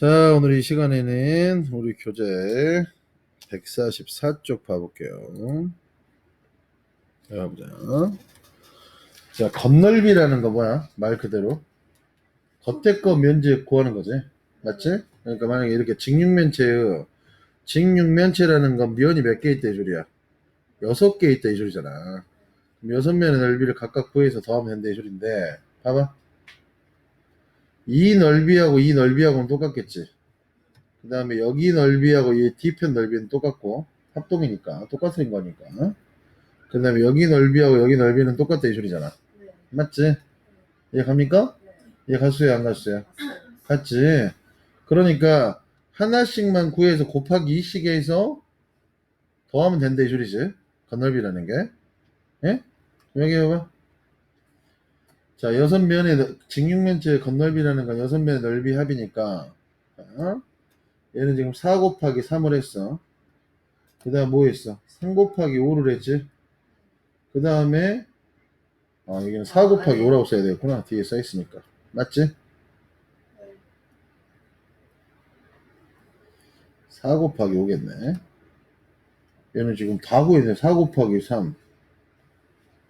자, 오늘 이 시간에는 우리 교재 144쪽 봐볼게요. 자, 보자. 자, 겉넓이라는 거 뭐야? 말 그대로. 겉에 거 면적 구하는 거지. 맞지? 그러니까 만약에 이렇게 직육면체의 직육면체라는 건 면이 몇 개 있다 이 소리야? 여섯 개 있다 이 소리잖아. 여섯 면의 넓이를 각각 구해서 더하면 된다 이 소리인데, 봐봐. 이 넓이하고 이 넓이하고는 똑같겠지. 그 다음에 여기 넓이하고 이 뒤편 넓이는 똑같고 합동이니까 똑같은 거니까. 그 다음에 여기 넓이하고 여기 넓이는 똑같다 이 소리잖아. 네. 맞지? 이해 갑니까? 이해 갔어요 안 갔어요? 갔지. 그러니까 하나씩만 구해서 곱하기 2씩 해서 더하면 된다 이 소리지. 건넓이라는 게. 예? 여기 봐봐. 자, 여섯 면의 넓- 직육면체의 건넓이라는 건 여섯 면의 넓이 합이니까 어? 얘는 지금 4 곱하기 3을 했어. 그 다음 뭐 했어? 3 곱하기 5를 했지. 그 다음에 아 여기는 4 곱하기 5라고 써야 되겠구나. 뒤에 써 있으니까. 맞지? 4 곱하기 5겠네. 얘는 지금 다 구했네. 4 곱하기 3.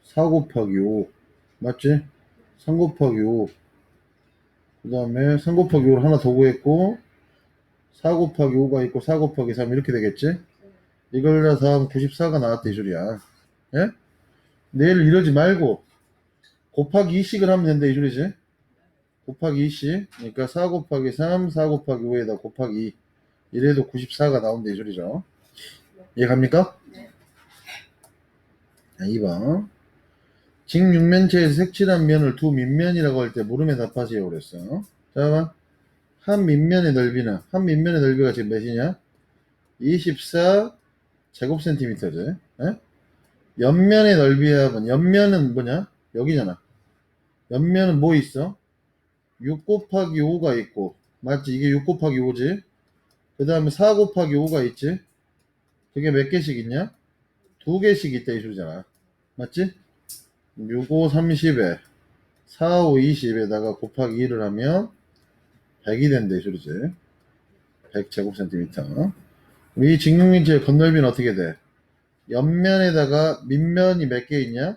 4 곱하기 5. 맞지? 3 곱하기 5. 그 다음에 3 곱하기 5를 하나 더 구했고, 4 곱하기 5가 있고, 4 곱하기 3 이렇게 되겠지? 이걸 다 더하면 94가 나왔다, 이 소리야. 예? 내일 이러지 말고, 곱하기 2씩을 하면 된다, 이 소리지? 곱하기 2씩. 그러니까 4 곱하기 3, 4 곱하기 5에다 곱하기 2. 이래도 94가 나온다, 이 소리죠. 이해 갑니까? 네. 자, 2번. 직육면체에서 색칠한 면을 두 밑면이라고 할 때 물음에 답하세요 그랬어. 자. 한 밑면의 넓이는 한 밑면의 넓이가 지금 몇이냐? 24 제곱센티미터지. 예? 옆면의 넓이 합은 옆면은 뭐냐? 여기잖아. 옆면은 뭐 있어? 6 곱하기 5가 있고 맞지? 이게 6 곱하기 5지? 그 다음에 4 곱하기 5가 있지? 그게 몇 개씩 있냐? 두 개씩 있다 이 소리잖아. 맞지? 6, 5, 30에 4, 5, 20에다가 곱하기 1을 하면 100이 된다 이 소리지. 100 제곱센티미터. 이 직육면체의 건넓이는 어떻게 돼? 옆면에다가 밑면이 몇 개 있냐?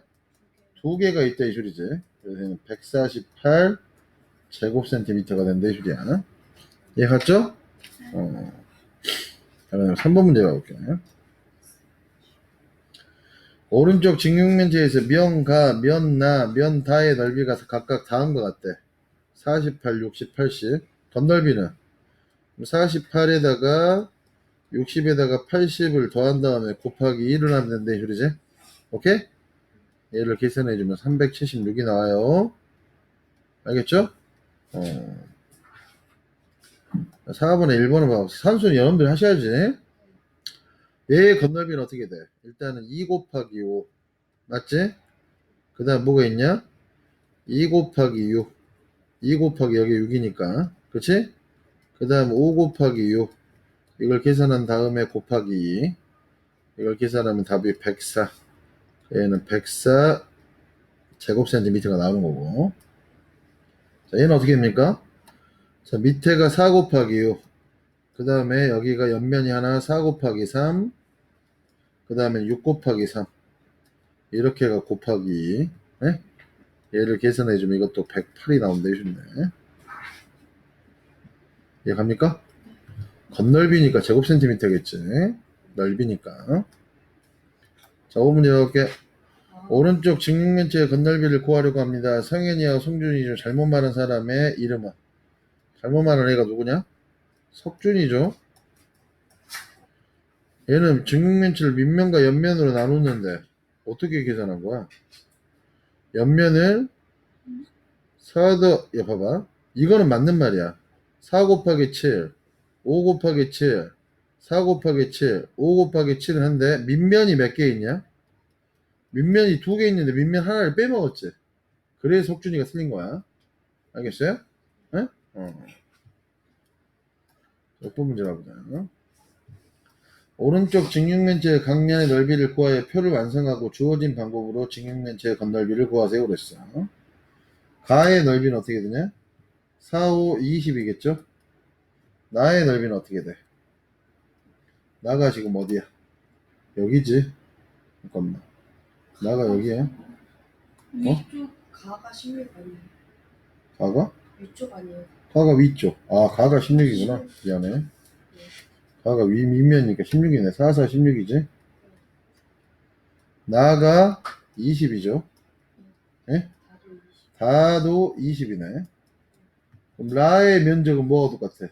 두 개가 있다 이 소리지. 그래서 148 제곱센티미터가 된다 이 소리야. 이해 갔죠? 어. 그러면 3번 문제 가볼게요. 오른쪽 직육면체에서 면가, 면나, 면다의 넓이가 각각 것 같대. 48, 60, 80. 건넓이는 48에다가 60에다가 80을 더한 다음에 곱하기 1을 하면 이 소리지? 오케이? 얘를 계산해주면 376이 나와요. 알겠죠? 어. 4번에 1번을 봐. 산수는 여러분들 하셔야지. 얘의 건넓이는 어떻게 돼? 일단은 2 곱하기 5. 맞지? 그 다음 뭐가 있냐? 2 곱하기 6. 2 곱하기 여기 6이니까. 그치? 그 다음 5 곱하기 6. 이걸 계산한 다음에 곱하기 2. 이걸 계산하면 답이 104. 얘는 104 제곱센티미터가 나오는 거고. 자, 얘는 어떻게 됩니까? 자, 밑에가 4 곱하기 6. 그 다음에 여기가 옆면이 하나 4 곱하기 3. 그 다음에 6 곱하기 3. 이렇게가 곱하기 2. 예? 얘를 계산해 주면 이것도 108이 나온다 해주네. 이해 갑니까? 건넓이니까 제곱 센티미터겠지. 넓이니까. 자, 5분 이렇게 오른쪽 직육면체의 건넓이를 구하려고 합니다. 성현이와 송준이 중 잘못 말한 사람의 이름은 잘못 말한 애가 누구냐? 석준이죠. 얘는 직육면체를 밑면과 옆면으로 나누는데 어떻게 계산한 거야? 옆면을 4더 야 봐봐 이거는 맞는 말이야 4 곱하기 7 5 곱하기 7 4 곱하기 7 5 곱하기 7을 한데 밑면이 몇 개 있냐? 밑면이 두 개 있는데 밑면 하나를 빼먹었지 그래서 석준이가 틀린 거야 알겠어요? 에? 어. 몇번 문제 가보자 오른쪽 직육면체의 각면의 넓이를 구하여 표를 완성하고 주어진 방법으로 직육면체의 건넓이를 구하세요 그랬어. 가의 넓이는 어떻게 되냐? 4, 5, 20이겠죠? 나의 넓이는 어떻게 돼? 나가 지금 어디야? 여기지? 잠깐만. 나가 여기야? 위쪽 가가 16 아니에요? 가가? 위쪽 아니에요? 가가 위쪽. 아, 가가 16이구나. 미안해. 가가 위, 밑면이니까 16이네. 4, 4, 16이지? 나가 20이죠? 다도 20 다도 20이네. 그럼 라의 면적은 뭐가 똑같아?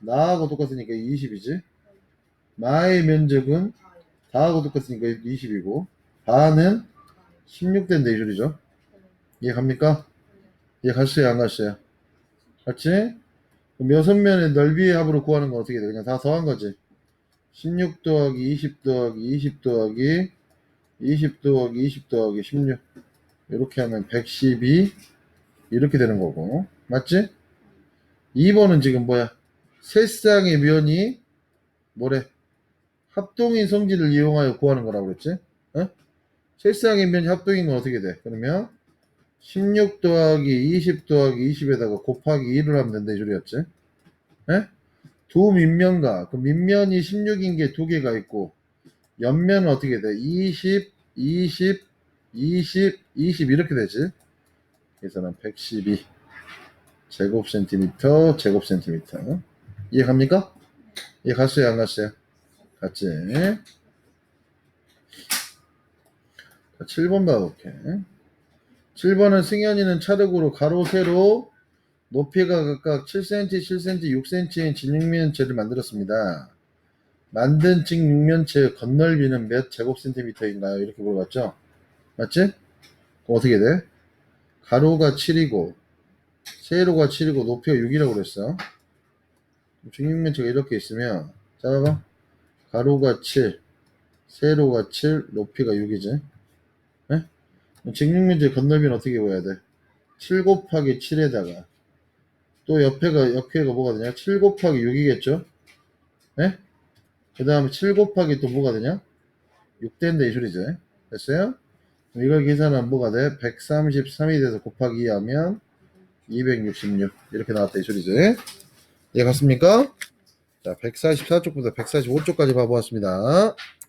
나하고 똑같으니까 20이지? 마의 면적은 다하고 똑같으니까 20이고 바는 16 된다 이 소리죠? 이해 갑니까? 이해 갔어요 안 갔어요? 갔지? 그럼 여섯 면의 넓이의 합으로 구하는 건 어떻게 돼? 그냥 다 더한 거지 16 더하기 20 더하기 20 더하기 20 더하기 20 더하기 16 이렇게 하면 112 이렇게 되는 거고 맞지? 2번은 지금 뭐야? 세쌍의 면이 뭐래? 합동인 성질을 이용하여 구하는 거라고 그랬지? 어? 세쌍의 면이 합동인 건 어떻게 돼? 그러면 16 더하기 20 더하기 20에다가 곱하기 1을 하면 된다 이 소리였지? 에? 두 밑면과 그 밑면이 16인 게 두 개가 있고 옆면은 어떻게 돼? 20, 20, 20, 20 이렇게 되지? 그래서 는 112 제곱 센티미터 제곱 센티미터 이해 갑니까? 이해 갔어요 안 갔어요? 갔지? 자, 7번 봐볼게 7번은 승현이는 차력으로 가로 세로 높이가 각각 7cm, 7cm, 6cm인 진육면체를 만들었습니다. 만든 직육면체의 건널비는 몇 제곱센티미터인가요? 이렇게 물어봤죠? 맞지? 그럼 어떻게 돼? 가로가 7이고 세로가 7이고 높이가 6이라고 그랬어. 직육면체가 이렇게 있으면 잡아봐. 가로가 7, 세로가 7, 높이가 6이지. 네? 직육면체 건널비는 어떻게 보여야 돼? 7 곱하기 7에다가 또 옆에가 옆에가 뭐가 되냐? 7 곱하기 6이겠죠? 네? 그 다음에 7 곱하기 또 뭐가 되냐? 6 된다 이 소리지. 됐어요? 이걸 계산하면 뭐가 돼? 133이 돼서 곱하기 2 하면 266 이렇게 나왔다 이 소리지. 이해 갔습니까? 자, 144쪽부터 145쪽까지 봐보았습니다.